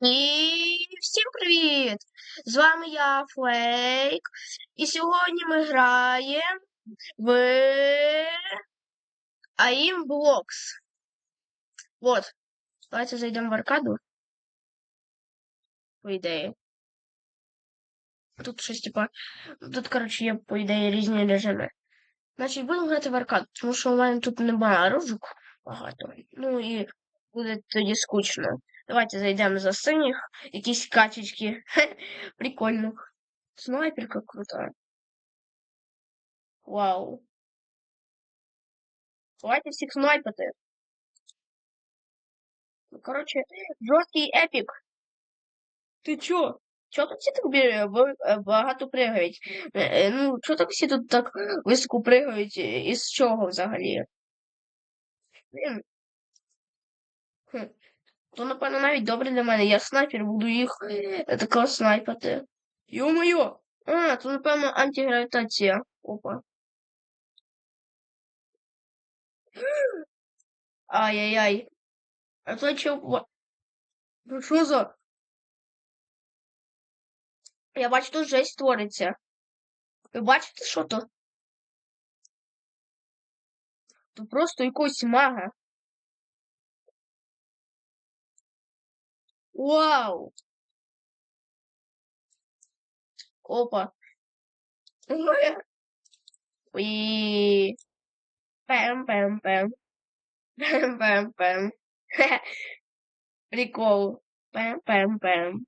І всім привіт! З вами я, Флейк. І сьогодні ми граємо в AIM Blocks. Вот. Давайте зайдемо в аркаду. По ідеї. Тут щось, типа. Тут, коротше, є, по ідеї, різні режими. Значить, будемо грати в аркаду, тому що у мене тут немає ружок багато. Ну і буде тоді скучно. Давайте зайдемо за синіх. Якісь качечки. Прикольно. Снайперка крута. Вау. Давайте всіх снайпати. Ну, короче, жорсткий епік. Ти чо? Чого тут всі так е, багато пригають? Е, е, Ну, чого так всі тут так високо пригають? Е, І з чого взагалі? Хм. То, напевно, навіть добре для мене. Я снайпер, буду їх е, тако снайпати. Йо-моє! А, то, напевно, антигравітація. Опа. Ай-яй-яй. А то чо... Ну що за? Я бачу, тут жесть твориться. Ви бачите, що то? Тут просто якось мага. Вау! Опа. Уи. Пэм-пэм-пэм. Пэм-пэм-пэм. Прикол. Пэм-пэм-пэм.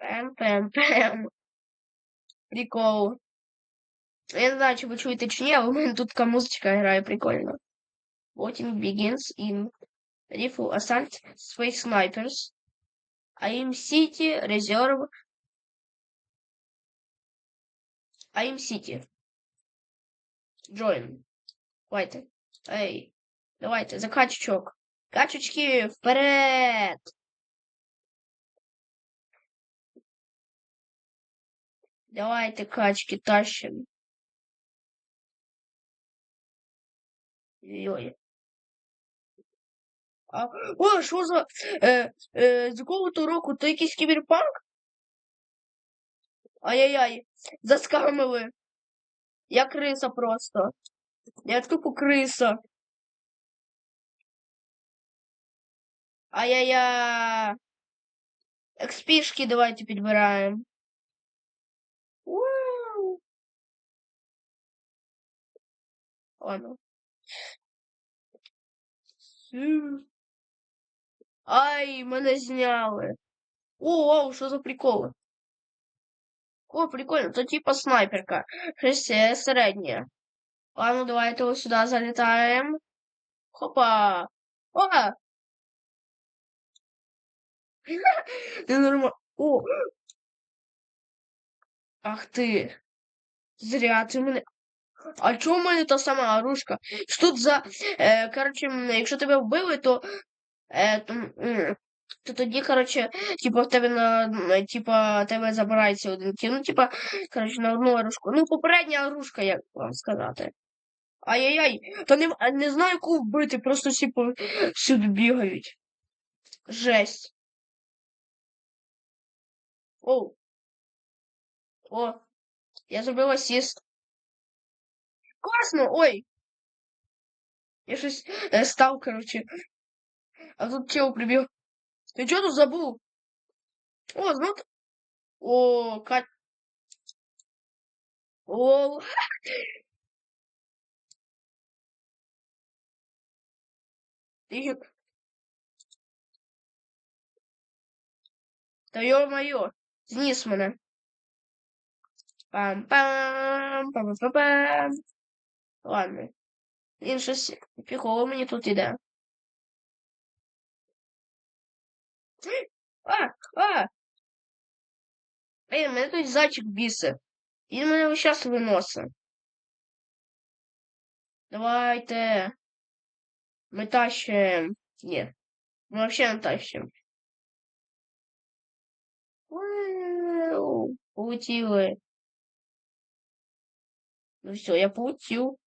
Пэм-пэм-пэм. Прикол. Я не знаю, чи ви чуєте чи ні, але у мене тут така музичка грає прикольно. Voting begins in Rifle Assault Space Snipers. AIM City Reserve. AIM City. Join. Давайте. Ей. Давайте, за качечок. Качечки вперед! Давайте качки тащим. Йой. А, о, що за. Е, е, з якого то року? То якийсь кіберпанк? Ай-яй-яй, заскамили. Я криса просто. Я тупо криса. Ай-яй-яй. Експішки давайте підбираємо. Вау. Ладно. Сю. Ай, мене зняли. О, вау, що за приколи? О, прикольно, то типа снайперка. Щось е, середнє. Ладно, давайте ось сюди залітаємо. Хопа. О! Ти нормально. О! Ах ти. Зря ти мене. А чому в мене та сама оружка? Що тут за. Е, коротше, якщо тебе вбили, то. Е, то, тоді, коротше, типа в тебе на. Типа тебе забирається один кіл. Ну, типа, коротше, на одну оружку. Ну, попередня оружка, як вам сказати. Ай-яй-яй, та не, не знаю, яку вбити, просто всі по всюди бігають. Жесть. О. О. Я зробив асіст. Класно! Ой! Я щось е, став, коротше. А тут чел прибіг. Ти чого тут забув? О, знов. т- О, Кать. О. Ти... Та йо-моє, зніс мене. Пам-пам, пам-пам-пам. Ладно. Він щось фігово мені тут іде. А, а! Ей, мене тут зайчик бісить. Він мене весь час виносить. Давайте. Ми тащим. Ні. Ми вообще не тащим. Ууу, Полетіли. Ну все, я полетів.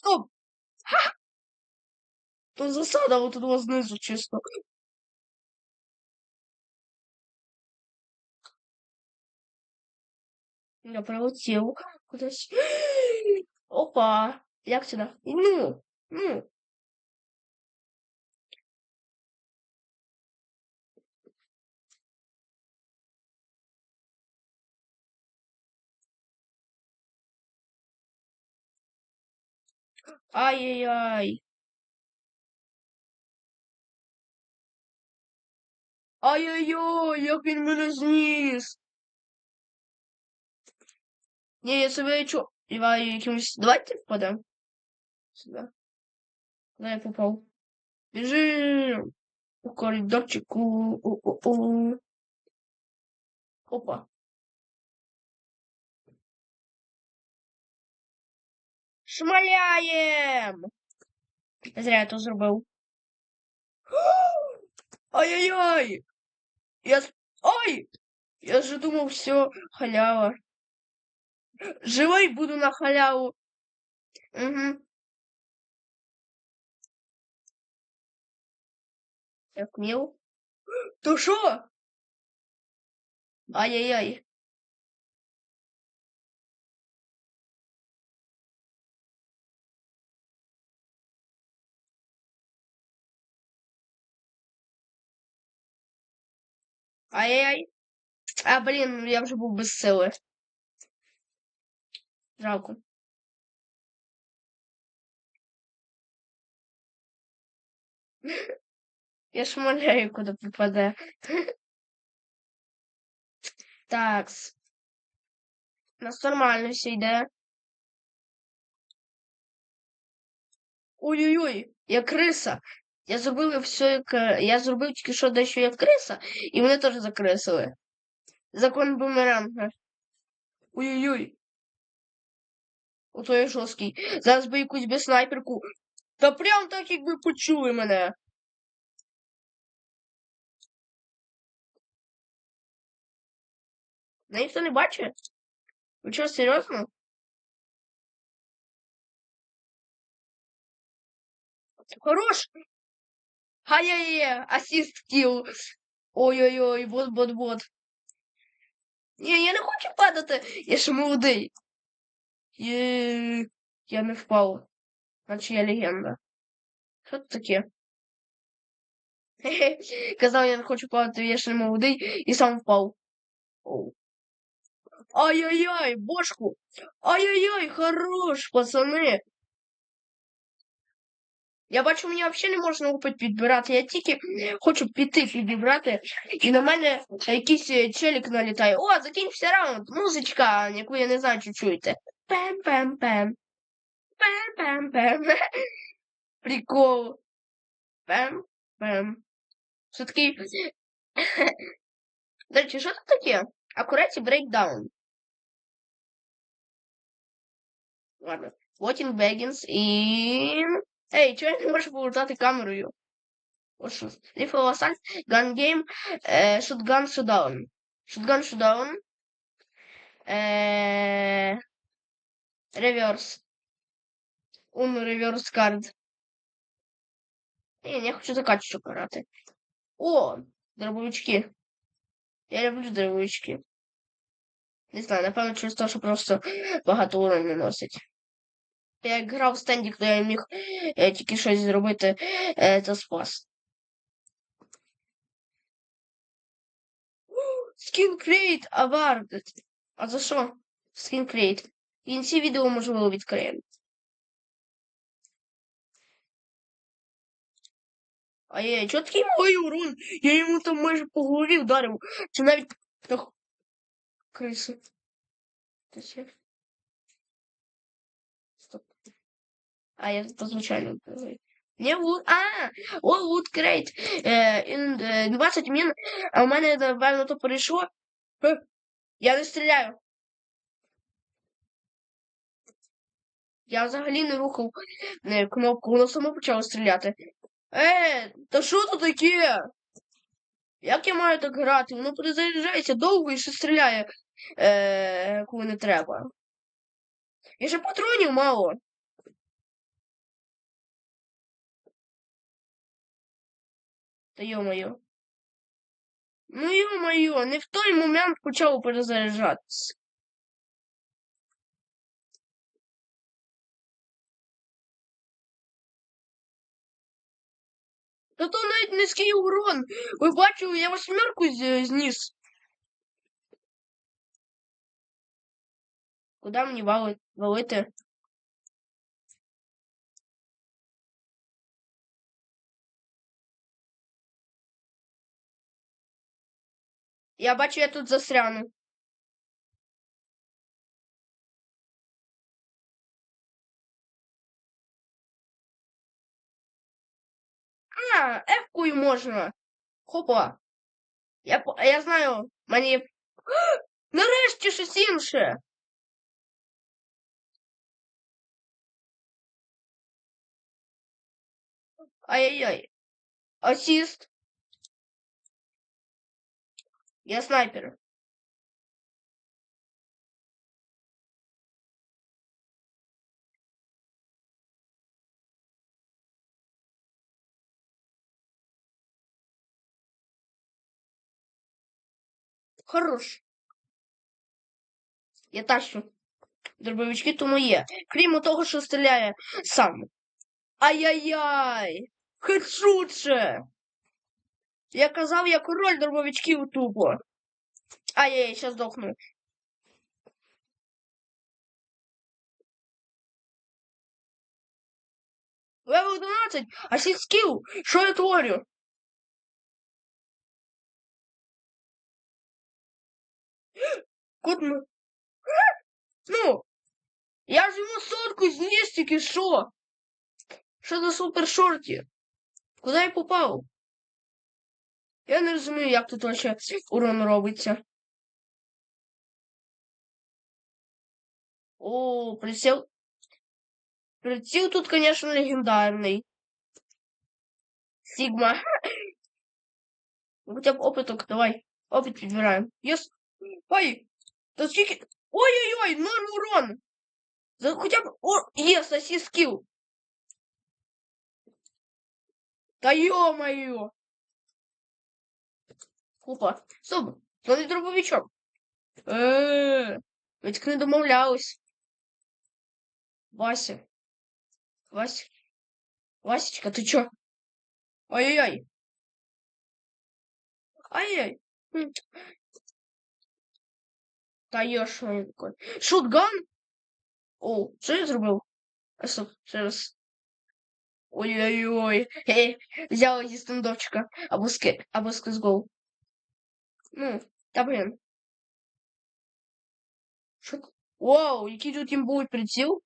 Стоп! Ха! Тут засада вот тут вот знизу чисто. Я пролетів кудись. Опа! Як сюди? Ну, ну. Ай-яй-яй. Ай-яй-яй, як він мене зніс. Ні, я себе чо. Давай якимось. Давайте впадем. Сюда. Куда я попал? Бежим! По коридорчику. У-у-у. Опа. Шмаляем! Зря я то зробив. Ай-яй-яй! Я... Ой! Я же думал, все, халява. Живой буду на халяву. Угу. Як мил. То що? Ай-яй-яй. Ай-яй-яй. А, блін, я вже був без сили. Жалко. Я шмаляю, куди попаде. Такс. У нас нормально все йде. Ой-ой-ой, я криса. Я зробив все як. е, Я зробив тільки що дещо як криса, і мене теж закрисили. Закон бумеранга. Ой-ой-ой. Ото я жорсткий. Зараз би якусь би снайперку. Та прям так, якби почули мене. Мене ніхто не бачить? Ви чого, серйозно? Хорош! Ай-яй-яй, ассист килл. Ой-ой-ой, вот-вот-вот. Ні, я не хочу падати. Я ще молодий. Є... Я не впав. Значить я легенда. Що це таке? Казав, я не хочу падати, я ще не молодий і сам впав. Ай-яй-яй, бошку! Ай-яй-яй, хорош, пацани! Я бачу, мені взагалі не можна опит підбирати. Я тільки хочу піти підібрати, і на мене якийсь е, челік налітає. О, закінчився раунд! Музичка, яку я не знаю, чи чуєте. Пем-пем-пем. Пем-пем-пем. Прикол. Пем-пем. Такий. До речі, що це таке? Акураті брейкдаун. Ладно. Watching Baggins і... Ей, чого я не можу повертати камерою? Lethal Assault, Gun Game, Shotgun Showdown. Shotgun Showdown. Reverse. Un Reverse Card. Ні, я хочу за качечку грати. О, дробовички. Я люблю дробовички. Не знаю, напевно, через те, що просто багато урону наносить. Я як грав в стенді, то я міг тільки щось зробити, це спас. Skin Crate Award. А за що? Skin Crate. В кінці відео, можливо, відкриємо. А я чого такий малий урон? Я йому там майже по голові вдарив. Чи навіть. Криси. Та ще. А, я по звичайно. Не лут. А! О, лут крейт. Е, е, 20 мін. А у мене, напевно, то перейшло. Е, Я не стріляю. Я взагалі не рухав е, кнопку, воно само почало стріляти. Е, та що тут таке? Як я маю так грати? Воно перезаряджається довго і ще стріляє, е, коли не треба. Я же патронів мало. Та йо-моє. Ну йо-моє, не в той момент почав перезаряджатися. Та то навіть низький урон. Ви бачили, я восьмерку зніс. Куди мені вали- валити? Я бачу, я тут застряну. А, ефкою можна. Хопа. Я, я знаю, мені. Нарешті щось інше. Ай-яй-яй. Асіст. Я снайпер. Хорош. Я тащу. Дробовички то моє. Крім того, що стріляє сам. Ай-яй-яй! Хедшутше! Я казав, я король дробовичків тупо. Ай-яй, сейчас здохну. Левел 12, асіст скіл. Що я творю? Куди ми? Ну, я ж йому сотку зніс тільки що? Що за супер шорті? Куди я попав? Я не розумію, як тут вообще урон робиться. О, прицел. Прицел тут, конечно, легендарный. Сигма. Хотя бы опыток, давай. Опыт подбираем. Yes. Ой, да скільки... Ой-ой-ой, ноль урон. За хотя бы... О, yes, ассист скилл. Да ё-моё. Опа. Стоп. Новий дробовичок. Е, ми так не домовлялись. Вася. Вася. Васечка, ты чё? Ай-яй-яй. Ай-яй. Та він такий? Шотган? О, що я зробив? А стоп, ще раз. Ой-ой-ой. Взяла зі стендовчика. Або ски, або скизгол. Ну, та блін. Вау, який тут їм буде приціл?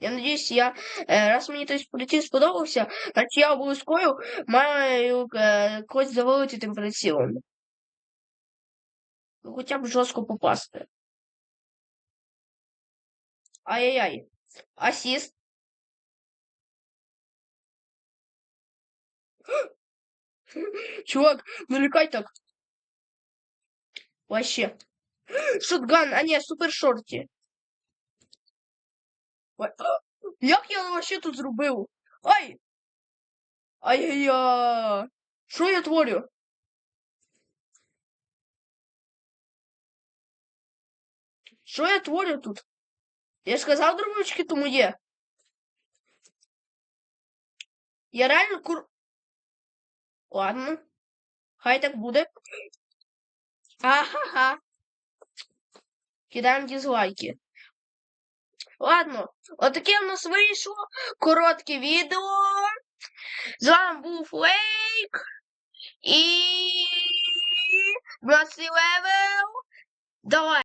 Я надіюсь, я е, раз мені той приціл сподобався, значить я обов'язково маю е, когось завалити тим прицілом. Ну, хоча б жорстко попасти. Ай-яй-яй. Асіст. Чувак, ну лікай так. Вообще. Шотган, а не, супер шорті. Ой, а, Як я вообще тут зробив? Ай! Ай-яй-яй! Що я творю? Що я творю тут? Я ж сказав, дробовички тому є. Я реально кур... Ладно. Хай так буде. Ага-га. Кидаємо дізлайки. Ладно, отаке в нас вийшло. Коротке відео. З вами був Лейк. І 12 левел. Давай.